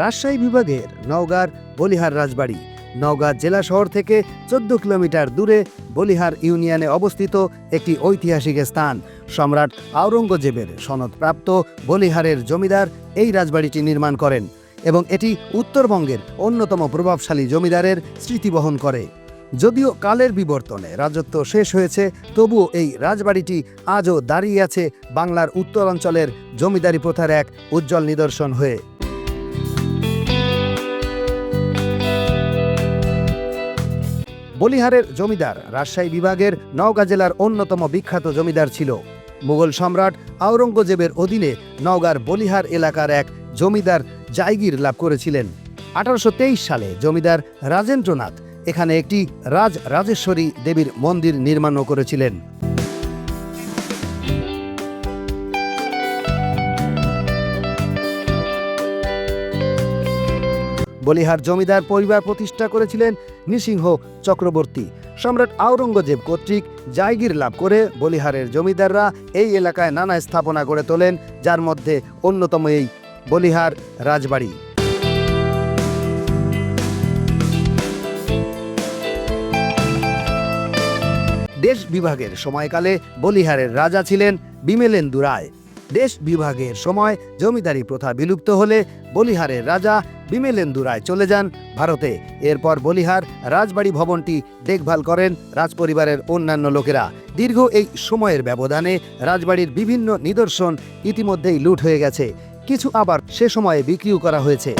রাজশাহী বিভাগের নওগাঁর বলিহার রাজবাড়ি। নওগাঁ জেলা শহর থেকে চোদ্দ কিলোমিটার দূরে বলিহার ইউনিয়নে অবস্থিত একটি ঐতিহাসিক স্থান। সম্রাট আওরঙ্গজেবের সনদপ্রাপ্ত বলিহারের জমিদার এই রাজবাড়িটি নির্মাণ করেন এবং এটি উত্তরবঙ্গের অন্যতম প্রভাবশালী জমিদারের স্মৃতি বহন করে। যদিও কালের বিবর্তনে রাজত্ব শেষ হয়েছে, তবুও এই রাজবাড়িটি আজও দাঁড়িয়ে আছে বাংলার উত্তরাঞ্চলের জমিদারি প্রথার এক উজ্জ্বল নিদর্শন হয়ে। বলিহারের জমিদার রাজশাহী বিভাগের নওগাঁ জেলার অন্যতম বিখ্যাত জমিদার ছিল। মুঘল সম্রাট আওরঙ্গজেবের অধীনে নওগাঁর বলিহার এলাকার এক জমিদার জায়গির লাভ করেছিলেন। আঠারোশো তেইশ সালে জমিদার রাজেন্দ্রনাথ এখানে একটি রাজ রাজেশ্বরী দেবীর মন্দির নির্মাণও করেছিলেন। বলিহার জমিদার পরিবার প্রতিষ্ঠা করেছিলেন নৃসিংহ চক্রবর্তী। সম্রাট আওরঙ্গজেব কর্তৃক জায়গির লাভ করে বলিহারের জমিদাররা এই এলাকায় নানা স্থাপনা গড়ে তোলেন, যার মধ্যে অন্যতম এই বলিহার রাজবাড়ি। দেশ বিভাগের সময়কালে বলিহারের রাজা ছিলেন বিমেলেন্দু রায়। দেশ বিভাগের সময় জমিদারি প্রথা বিলুপ্ত হলে বলিহারের রাজা বিমেলেন্দু রায় চলে যান ভারতে। এরপর বলিহার রাজবাড়ি ভবনটি দেখভাল করেন রাজপরিবারের অন্যান্য লোকেরা। দীর্ঘ এই সময়ের ব্যবধানে রাজবাড়ির বিভিন্ন নিদর্শন ইতিমধ্যেই লুট হয়ে গেছে। কিছু আবার সে সময়ে বিক্রিও করা হয়েছে।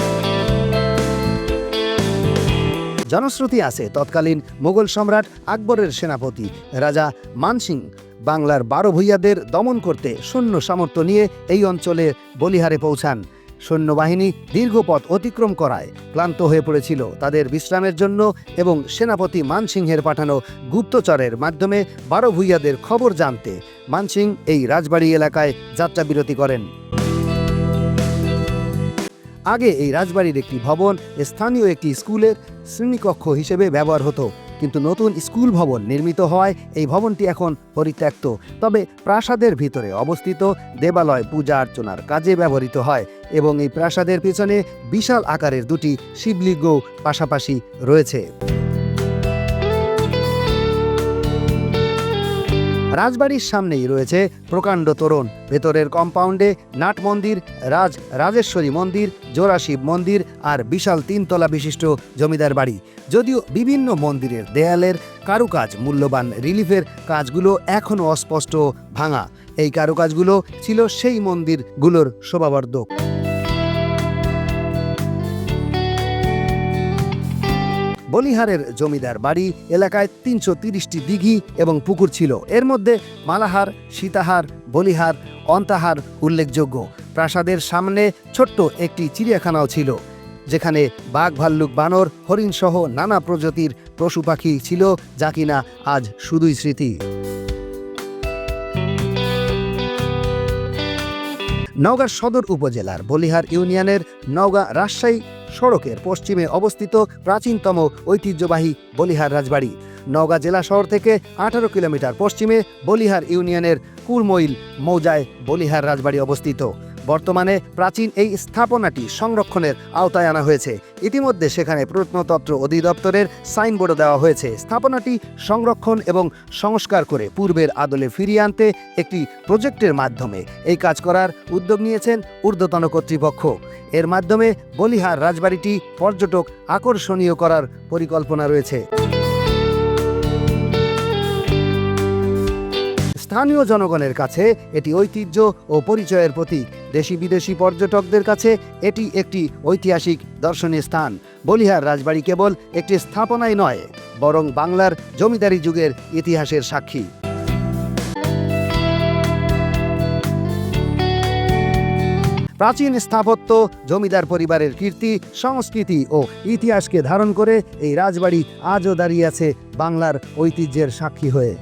জনশ্রুতি আছে তৎকালীন মোগল সম্রাট আকবরের সেনাপতি রাজা মানসিং বাংলার বারো ভূইয়াদের দমন করতে সৈন্য সামর্থ্য নিয়ে এই অঞ্চলে বলিহারে পৌঁছান। সৈন্যবাহিনী দীর্ঘ পথ অতিক্রম করায় ক্লান্ত হয়ে পড়েছিল তাদের বিশ্রামের জন্য এবং সেনাপতি মানসিংহের পাঠানো গুপ্তচরের মাধ্যমে বারো ভূইয়াদের খবর জানতে মানসিং এই রাজবাড়ি এলাকায় যাত্রা বিরতি করেন। আগে এই রাজবাড়ির একটি ভবন স্থানীয় একটি স্কুলের শ্রেণীকক্ষ হিসেবে ব্যবহার হতো। কিন্তু নতুন স্কুল ভবন নির্মিত হওয়ায় এই ভবনটি এখন পরিত্যক্ত। তবে প্রাসাদের ভিতরে অবস্থিত দেবালয় পূজা অর্চনার কাজে ব্যবহৃত হয় এবং এই প্রাসাদের পিছনে বিশাল আকারের দুটি শিবলিঙ্গ পাশাপাশি রয়েছে। রাজবাড়ির সামনেই রয়েছে প্রকাণ্ড তোরণ। ভেতরের কম্পাউন্ডে নাট মন্দির, রাজ রাজেশ্বরী মন্দির, জোড়াশিব মন্দির আর বিশাল তিনতলা বিশিষ্ট জমিদার বাড়ি। যদিও বিভিন্ন মন্দিরের দেয়ালের কারুকাজ মূল্যবান, রিলিফের কাজগুলো এখনও অস্পষ্ট, ভাঙা। এই কারুকাজগুলো ছিল সেই মন্দিরগুলোর শোভাবর্ধক। বলিহারের জমিদার বাড়ি, এলাকায় তিনশো তিরিশটি দিঘি এবং পুকুর ছিল। এর মধ্যে মালাহার, সীতাহার, বলিহার, অন্তাহার উল্লেখযোগ্য। প্রাসাদের সামনে ছোট্ট একটি চিড়িয়াখানাও ছিল, যেখানে বাঘ ভাল্লুক বানর, হরিণ সহ নানা প্রজাতির পশু পাখি ছিল, যা কিনা আজ শুধুই স্মৃতি। নওগাঁ সদর উপজেলার বলিহার ইউনিয়নের নওগাঁ রাজশাহী সড়কের পশ্চিমে অবস্থিত প্রাচীনতম ঐতিহ্যবাহী বলিহার রাজবাড়ি। নওগাঁ জেলা শহর থেকে আঠারো কিলোমিটার পশ্চিমে বলিহার ইউনিয়নের কুরমইল মৌজায় বলিহার রাজবাড়ি অবস্থিত। বর্তমানে প্রাচীন এই স্থাপনাটি সংরক্ষণের আওতায় আনা হয়েছে। ইতিমধ্যে সেখানে প্রত্নতত্ত্ব অধিদপ্তরের সাইনবোর্ডও দেওয়া হয়েছে। স্থাপনাটি সংরক্ষণ এবং সংস্কার করে পূর্বের আদলে ফিরিয়ে আনতে একটি প্রজেক্টের মাধ্যমে এই কাজ করার উদ্যোগ নিয়েছেন ঊর্ধ্বতন কর্তৃপক্ষ। এর মাধ্যমে বলিহার রাজবাড়িটি পর্যটক আকর্ষণীয় করার পরিকল্পনা রয়েছে। স্থানীয় জনগণের কাছে এটি ঐতিহ্য ও পরিচয়ের প্রতীক। দেশি বিদেশি পর্যটকদের কাছে এটি একটি ঐতিহাসিক দর্শনীয় স্থান। বলিহার রাজবাড়ি কেবল একটি স্থাপনাই নয়, বরং বাংলার জমিদারি যুগের ইতিহাসের সাক্ষী। প্রাচীন স্থাপত্য, জমিদার পরিবারের কীর্তি, সংস্কৃতি ও ইতিহাসকে ধারণ করে এই রাজবাড়ি আজও দাঁড়িয়ে আছে বাংলার ঐতিহ্যের সাক্ষী হয়ে।